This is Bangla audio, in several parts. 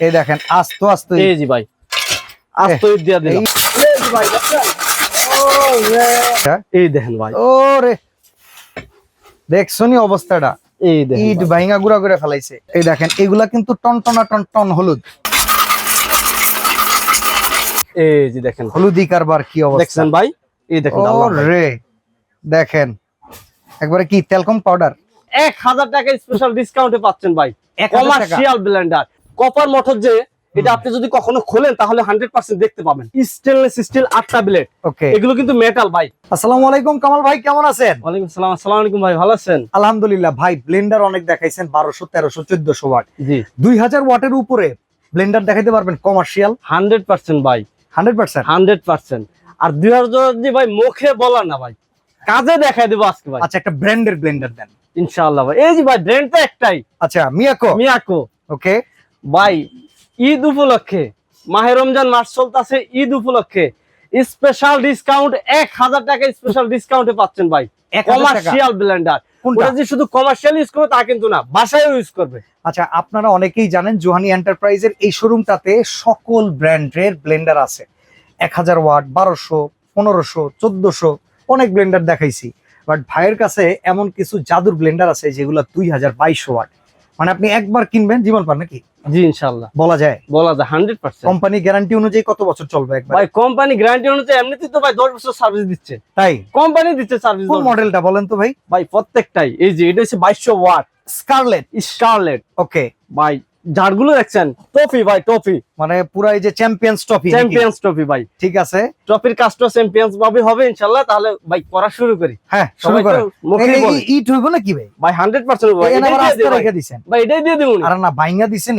এই দেখেন আস্ত আস্ত এই জি ভাই আস্ত দিয়া দিলাম। এই- এই জি ভাই দেখছেন? এই দেখেন ভাই। ও রে দেখছনি অবস্থাটা? এই দেখেন ইট। ভাইঙ্গা গুড়া করে ফেলাইছে। এই দেখেন এগুলা কিন্তু টন টনা টন টন হলুদ। এই জি দেখেন হলুদি কারবার কি অবস্থা? দেখছেন ভাই? এই দেখেন ও ডালনা ভাই। রে দেখেন একবারে কি তেলকম পাউডার? এক হাজার টাকা স্পেশাল ডিসকাউন্টে পাচ্ছেন ভাই। 1000? কমার্শিয়াল ব্লেন্ডার কপার মোটর যে এটা আপনি যদি কখনো খোলেন তাহলে হান্ড্রেড পার্সেন্ট দেখতে পাবেন। স্টেনলেস স্টিল আটটা ব্লেড ওকে। এগুলো কিন্তু মেটাল ভাই। আসসালামু আলাইকুম কামাল ভাই কেমন আছেন? ওয়ালাইকুম সালাম আসসালামু আলাইকুম ভাই ভালো আছেন? আলহামদুলিল্লাহ ভাই ব্লেন্ডার অনেক দেখাইছেন বারোশো তেরোশো চোদ্দশো ওয়াট জি। দুই হাজার ওয়াটের উপরে ব্লেন্ডার দেখাইতে পারবেন কমার্শিয়াল হান্ড্রেড পার্সেন্ট ভাই। হান্ড্রেড পার্সেন্ট হান্ড্রেড পার্সেন্ট আর দুই হাজার জি ভাই মুখে বলার না ভাই। কাজে দেখাই দেবো আজকে ভাই। আচ্ছা একটা ব্র্যান্ডের ব্লেন্ডার দেন। ইনশাআল্লাহ ভাই। এই যে ভাই ব্র্যান্ড তো একটাই। আচ্ছা মিয়াকো মিয়াকো ওকে ভাই ঈদ উপলক্ষে মাহে রমজান মাস চলতেছে ঈদ উপলক্ষে স্পেশাল ডিসকাউন্ট এক হাজার টাকা স্পেশাল ডিসকাউন্টে পাচ্ছেন ভাই। কমার্শিয়াল ব্লেন্ডার কোনটা? ওটা যে শুধু কমার্শিয়াল ইউজ করবে তা কিন্তু না ইউজ করবে। আচ্ছা আপনারা অনেকেই জানেন জোহানি এন্টারপ্রাইজের এই শোরুমটাতে সকল ব্র্যান্ডের ব্লেন্ডার আছে। এক হাজার ওয়াট বারোশো পনেরোশো চোদ্দশো অনেক ব্লেন্ডার দেখাইছি। বাট ভাইয়ের কাছে এমন কিছু জাদুর ব্লেন্ডার আছে যেগুলো দুই হাজার বাইশশো ওয়াট। মানে আপনি একবার কিনবেন জীবন পার নাকি? জি ইনশাল্লাহ বলা যায়? বলা যায় হান্ড্রেড পার্সেন্ট। কোম্পানি গ্যারান্টি অনুযায়ী কত বছর চলবে একবার? ভাই কোম্পানি গ্যারান্টি অনুযায়ী এমনিতেই তো ভাই দশ বছর সার্ভিস দিচ্ছে। তাই? কোম্পানি দিচ্ছে সার্ভিস কোন মডেলটা বলেন তো ভাই? ভাই প্রত্যেকটাই। এই যে এটা হচ্ছে বাইশশো ওয়াট। স্কারলেট স্কারলেট ওকে ভাই ঝাড়গুলো দেখছেন? টফি ভাই টফি মানে পুরা এই যে চ্যাম্পিয়ন্স ট্রফি চ্যাম্পিয়ন্স ট্রফি ভাই। ঠিক আছে। ট্রফির কাজটা চ্যাম্পিয়ন্স ভাবে হবে ইনশাল্লাহ তাহলে ভাই করা শুরু করি। হ্যাঁ শুরু। ইট হইব ভাই? ভাই ভাই। রেখে ভাই। এটাই দিয়ে দিব আর না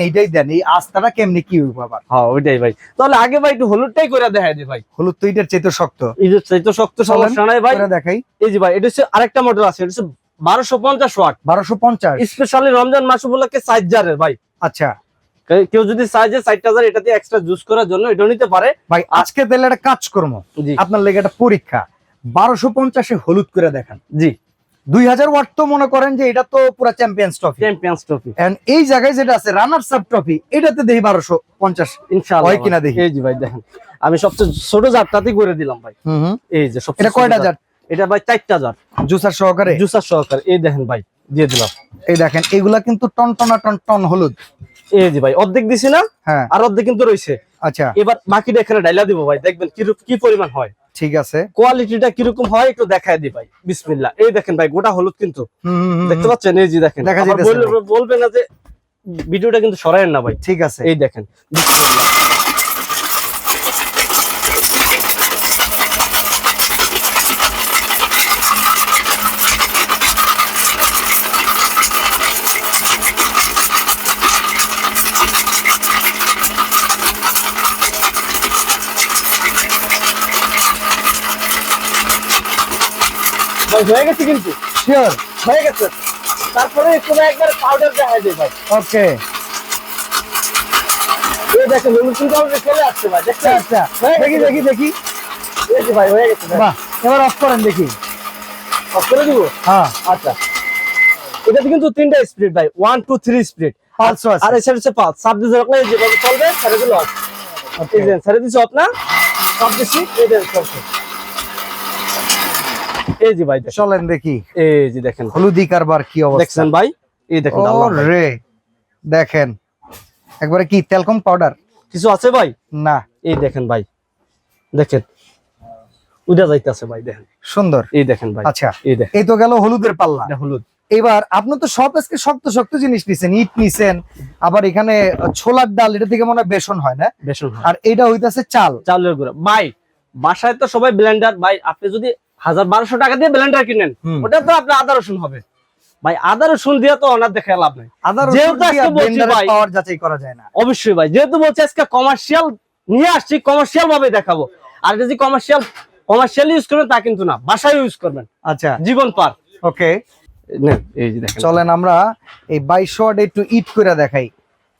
এইটাই দেন। এই কেমনি কি হইব আবার? হ্যাঁ ওইটাই ভাই। তাহলে আগে ভাই একটু হলুদটাই করে দেখাই ভাই। হলুদ তো এটার শক্ত। এই যে শক্ত সমস্যা নাই ভাই। করে দেখাই। এই যে ভাই এটা হচ্ছে আরেকটা মডেল আছে এটা হচ্ছে বারোশো পঞ্চাশ ওয়াট। বারোশো পঞ্চাশ। স্পেশালি রমজান মাস উপলক্ষে সাইজ জারের ভাই। আচ্ছা। কেউ যদি চায় যে ষাট হাজার এটাতে এক্সট্রা জুস করার জন্য এটা নিতে পারে। ভাই আজকে তাহলে একটা কাজ করব আপনার লেগে একটা পরীক্ষা। বারোশো পঞ্চাশে হলুদ করে দেখান। জি। দুই হাজার ওয়াট তো মনে করেন যে এটা তো পুরা চ্যাম্পিয়ন্স ট্রফি চ্যাম্পিয়ন্স ট্রফি এই জায়গায় যেটা আছে রানার সাব ট্রফি এটাতে দেখি বারোশো পঞ্চাশ। ইনশাআল্লাহ হয় কিনা দেখি। এই যে ভাই দেখেন। আমি সবচেয়ে ছোট জারটাতেই করে দিলাম ভাই। এই যে এটা কয়টা। জার এটা ভাই চারটা জার জুসার সহকারে? জুসার সহকারে। এই দেখেন ভাই। দিয়ে দিলাম এই দেখেন এগুলা কিন্তু টন টনা টন টন হলুদ। এই যে ভাই অর্ধেক দিছি না হ্যাঁ। আর অর্ধেক কিন্তু রয়েছে আচ্ছা। এবার বাকিটা এখানে ডাইলা দিব ভাই দেখবেন কি কি পরিমাণ হয়। ঠিক আছে। কোয়ালিটিটা কীরকম হয় একটু দেখায় দি ভাই বিসমিল্লাহ। এই দেখেন ভাই গোটা হলুদ কিন্তু। দেখতে পাচ্ছেন? এই যে দেখেন দেখা আবার যাইতেছে বলবে- বলবে না যে ভিডিওটা কিন্তু সরায়েন না ভাই। ঠিক আছে। এই দেখেন বিসমিল্লাহ। হয়ে গেছে কিন্তু। শিওর হয়ে গেছে। তারপরে কোনো একবার পাউডার দেখা যায় ভাই। ওকে এই দেখেন হলুদ কিন্তু আমাদের চলে আসছে ভাই। দেখছেন? আচ্ছা দেখি দেখি দেখি। এই যে ভাই হয়ে গেছে বাহ এবার অফ করেন দেখি। অফ করে দিব? হ্যাঁ। আচ্ছা। এটাতে কিন্তু তিনটা স্পিড ভাই। ওয়ান টু থ্রি স্পিড আর এছাড়া হচ্ছে পাঁচ সাব দিয়ে রাখলে যেভাবে চলবে দিল অফ ছেড়ে দিচ্ছে অফ না? সব বেশি চলছে এই যে ভাই চলেন দেখি। এই যে দেখেন। হলুদি কারবার কি অবস্থা? দেখছেন ভাই? এই দেখেন রে দেখেন। একবারে কি তেলকম পাউডার? কিছু আছে ভাই? না। এই দেখেন ভাই। দেখেন। উঠা যাইতেছে ভাই দেখেন। সুন্দর। এই দেখেন ভাই। আচ্ছা এই দেখেন। এই তো গেল হলুদের পাল্লা। হলুদ। এবার আপনি তো সব আজকে শক্ত শক্ত জিনিস নিছেন ইট নিছেন আবার এখানে ছোলার ডাল এটা থেকে মনে হয় বেসন হয় না? বেসন আর এটা হইতাছে চাল। চালের গুঁড়া। ভাই বাসায় তো সবাই ব্লেন্ডার ভাই আপনি যদি হাজার বারোশো টাকা দিয়ে ব্লেন্ডার কিনেন। ওটা তো আপনার আদা রসুন হবে। ভাই আদা রসুন দিয়ে তো অনার দেখে লাভ নাই। যেহেতু আজকে বলছি ভাই- পাওয়ার যাচাই করা যায় না। অবশ্যই ভাই যেহেতু বলছে আজকে কমার্শিয়াল নিয়ে আসছি কমার্শিয়াল ভাবে দেখাবো। আর যদি কমার্শিয়াল কমার্শিয়াল ইউজ করবেন তা কিন্তু না বাসায় ইউজ করবেন। আচ্ছা। জীবন পার। ওকে। চলেন আমরা এই বাইশ একটু ইট করে দেখাই।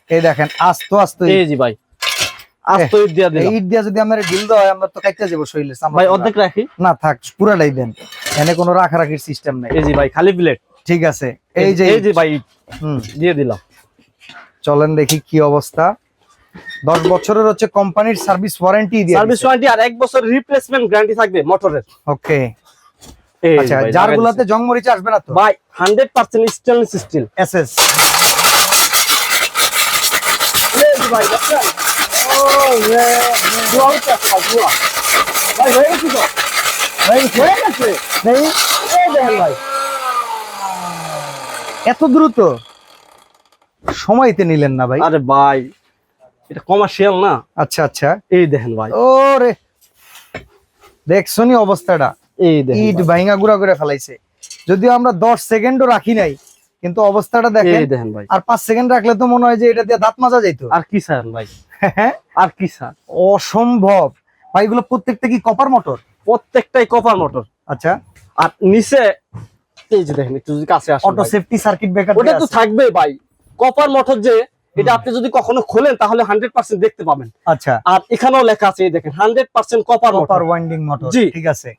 এই দেখেন আস্ত আস্ত এই যে ভাই আস্ত ইট দিয়া দিলাম। ইট দিয়ে যদি আমার ঢিল দেওয়া হয় আমরা তো কাইতে যাব শরীরে ভাই অর্ধেক রাখি। না থাক পুরাটাই দেন। এনে কোনো রাখারাখির সিস্টেম নাই। এই ভাই খালি প্লেট ঠিক আছে। এই যে এই যে ভাই হুম। দিয়ে দিলাম। চলেন দেখি কি অবস্থা। দশ বছরের হচ্ছে কোম্পানির সার্ভিস ওয়ারেন্টি দিয়ে সার্ভিস ওয়ারেন্টি আর এক বছর রিপ্লেসমেন্ট গ্যারান্টি থাকবে মোটরের ওকে। আচ্ছা যার গুলাতে জং মরিচ আসবে না তো? ভাই hundred percent stainless steel SS. ভাই দেখছেন? ও, রে, ধোঁয়া উঠছে, ভাই, হয়ে গেছে তো? ভাই, হয়ে গেছে? নেই এই দেখেন ভাই। এত দ্রুত সময়তে নিলেন না ভাই আরে ভাই এটা কমার্শিয়াল না আচ্ছা আচ্ছা এই দেখেন ভাই ওরে দেখছনি অবস্থাটা এই দেখেন ইট ভাই। ভাইঙ্গা গুড়া করে ফেলাইছে যদিও আমরা দশ সেকেন্ডও রাখি নাই কিন্তু অবস্থাটা দেখেন এই দেখেন ভাই আর পাঁচ সেকেন্ড রাখলে তো মনে হয় যে এটা দিয়ে দাঁত মাজা যাইতো আর কি স্যার ভাই আর কি স্যার? অসম্ভব। ভাই এগুলো প্রত্যেকটা কি কপার মোটর? প্রত্যেকটাই কপার মোটর। আচ্ছা। আর নিচে এই যে দেখেন একটু যদি কাছে আসেন অটো সেফটি সার্কিট ব্রেকার ওটা তো থাকবে ভাই। কপার মোটর যে এটা আপনি যদি কখনো খোলেন তাহলে হান্ড্রেড পার্সেন্ট দেখতে পাবেন। আচ্ছা। আর এখানেও লেখা আছে দেখেন hundred percent copper copper motor. Winding motor. ঠিক আছে।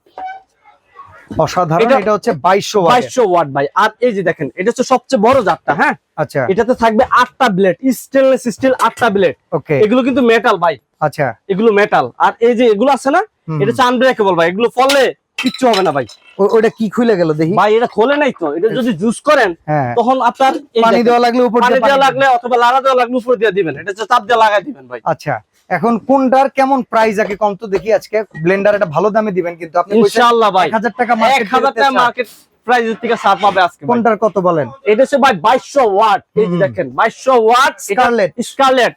অসাধারণ এটা- হচ্ছে বাইশশো ওয়াট বাইশশো ওয়াট ভাই। আর এই যে দেখেন এটা হচ্ছে সবচেয়ে বড় জারটা হ্যাঁ? আচ্ছা। এটাতে থাকবে আটটা ব্লেড স্টেনলেস স্টিল আটটা ব্লেড। ওকে। এগুলো কিন্তু মেটাল ভাই। আচ্ছা। এগুলো মেটাল আর এই যে এগুলো আছে না এটা হচ্ছে আনব্রেকেবল ভাই। এগুলো ফললে কিচ্ছু হবে না ভাই। ওটা কি খুলে গেল দেখি। ভাই এটা খোলে নাই তো। এটা যদি জুস করেন হ্যাঁ। তখন আপনার পানি দেওয়া লাগলে উপর পানি দেওয়া লাগলে অথবা লাড়া দেওয়া লাগলে উপরে দিয়ে দিবেন। এটা চাপ দিয়ে লাগাই দিবেন ভাই। আচ্ছা। এখন কোনটার কেমন প্রাইস আগে কম তো দেখি আজকে। ব্লেন্ডার এটা ভালো দামে দিবেন কিন্তু আপনি ইনশাআল্লাহ ভাই। এক হাজার টাকা মার্কেট 1000 টাকা মার্কেট প্রাইসের থেকে ছাড় পাবে আজকে কোনটার কত বলেন? এটা হচ্ছে ভাই 2200 ওয়াট এই দেখেন 2200 ওয়াট স্কারলেট স্কারলেট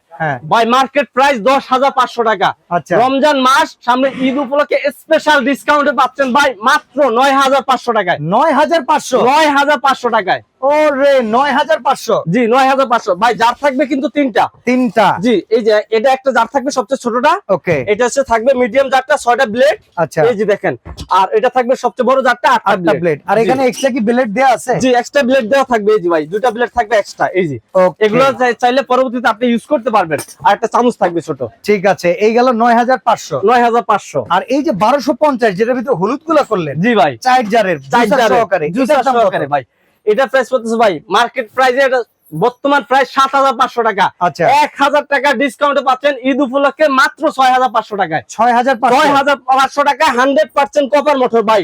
ভাই মার্কেট প্রাইস দশ হাজার পাঁচশো টাকা। আচ্ছা। রমজান মাস সামনে ঈদ উপলক্ষে স্পেশাল ডিসকাউন্টে পাচ্ছেন ভাই মাত্র নয় হাজার পাঁচশো টাকায়। নয় হাজার পাঁচশো? নয় হাজার পাঁচশো টাকায়। আচ্ছা। দেখেন আর এটা থাকবে সবচেয়ে বড় জারটা আটটা ব্লেড আর এখানে এক্সট্রা কি ব্লেড আছে? জি এক্সট্রা ব্লেড দেওয়া থাকবে এই ভাই দুটা ব্লেড থাকবে এক্সট্রা এই এগুলো চাইলে পরবর্তীতে আপনি ইউজ করতে পারবেন আর একটা চামচ থাকবে ছোট। ঠিক আছে এই গেল নয় হাজার পাঁচশো। নয় হাজার পাঁচশো। আর এই যে বারোশো পঞ্চাশ যেটার ভিতরে হলুদগুলা করলেন জি ভাই। চার জারের সহকারে? সহকারে ভাই। এটা প্রাইস করতেছে ভাই মার্কেট প্রাইসে বর্তমান প্রাইস সাত হাজার পাঁচশো টাকা। আচ্ছা। এক হাজার টাকা ডিসকাউন্টে পাচ্ছেন ঈদ উপলক্ষে মাত্র ছয় হাজার পাঁচশো টাকায়। ছয় হাজার ছয় হাজার পাঁচশো টাকা হান্ড্রেড পার্সেন্ট কপার মোটর ভাই।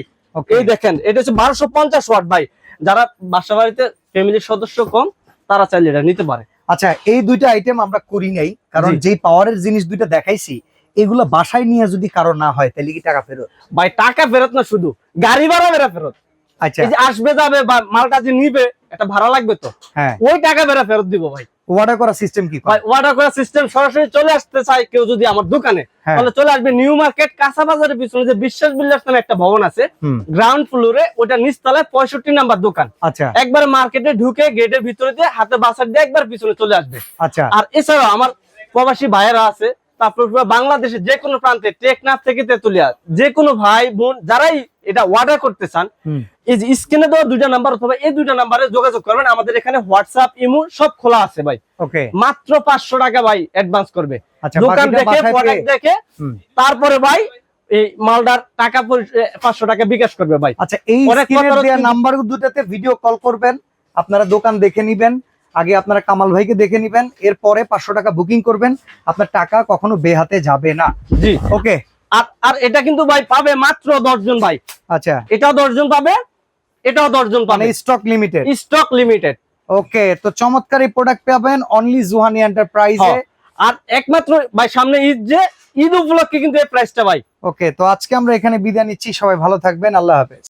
এই দেখেন এটা হচ্ছে বারোশো পঞ্চাশ ওয়াট ভাই। যারা বাসা বাড়িতে ফ্যামিলির সদস্য কম তারা চাইলে এটা নিতে পারে। আচ্ছা এই দুইটা আইটেম আমরা করি নাই কারণ যে যেই পাওয়ারের জিনিস দুইটা দেখাইছি এগুলো বাসায় নিয়ে যদি কারও না হয় তাহলে কি টাকা ফেরত? ভাই টাকা ফেরত না শুধু গাড়ি ভাড়া বেড়া ফেরত। আচ্ছা। যে আসবে যাবে বা মালটা যে নিবে এটা ভাড়া লাগবে তো। হ্যাঁ। ওই টাকা বেড়া ফেরত দিব ভাই। অর্ডার করার সিস্টেম কি অর্ডার করার সিস্টেম সরাসরি চলে আসতে চাই কেউ যদি আমার দোকানে হ্যাঁ। তাহলে চলে আসবে নিউ মার্কেট কাঁচা বাজারের পিছনে যে বিশ্বাস বিল্ডার্স নামে একটা ভবন আছে গ্রাউন্ড ফ্লোরে ওটা নিচতলায় পঁয়ষট্টি নাম্বার দোকান। আচ্ছা। একবার মার্কেটে ঢুকে গেটের ভিতরে দিয়ে হাতে বাসার দিয়ে একবার পিছনে চলে আসবে। আচ্ছা। আর এছাড়াও আমার প্রবাসী ভাইয়েরা আছে তারপর বাংলাদেশের যে কোনো প্রান্তে টেকনাফ থেকে তেতুলিয়া যে কোনো ভাই বোন যারাই এটা অর্ডার করতে চান এই যে স্ক্রিনে দেওয়া দুইটা নাম্বার অথবা এই দুইটা নাম্বারে যোগাযোগ করবেন। আমাদের এখানে হোয়াটসঅ্যাপ ইমো সব খোলা আছে ভাই। ওকে মাত্র পাঁচশো টাকা ভাই অ্যাডভান্স করবে। আচ্ছা দোকান দেখে প্রোডাক্ট দেখে তারপরে ভাই এই মালদার টাকা পাঁচশো টাকা বিকাশ করবে ভাই। আচ্ছা এই দেওয়া নাম্বার দুটাতে ভিডিও কল করবেন আপনারা দোকান দেখে নিবেন। আগে আপনারা কামাল ভাইকে দেখে নিবেন এরপরে পাঁচশো টাকা বুকিং করবেন। আপনার টাকা কখনো বেহাতে যাবে না। জি। ওকে আর আর এটা কিন্তু ভাই পাবে মাত্র দশজন ভাই। আচ্ছা। এটাও দশজন পাবে এটাও দশজন পাবে। Stock limited stock limited okay তো চমৎকার এই প্রোডাক্ট পাবেন অনলি জুহানি এন্টারপ্রাইজে আর একমাত্র ভাই সামনে ঈদ যে ঈদ উপলক্ষে কিন্তু এই প্রাইসটা ভাই। ওকে তো আজকে আমরা এখানে বিদায় নিচ্ছি। সবাই ভালো থাকবেন। আল্লাহ হাফেজ।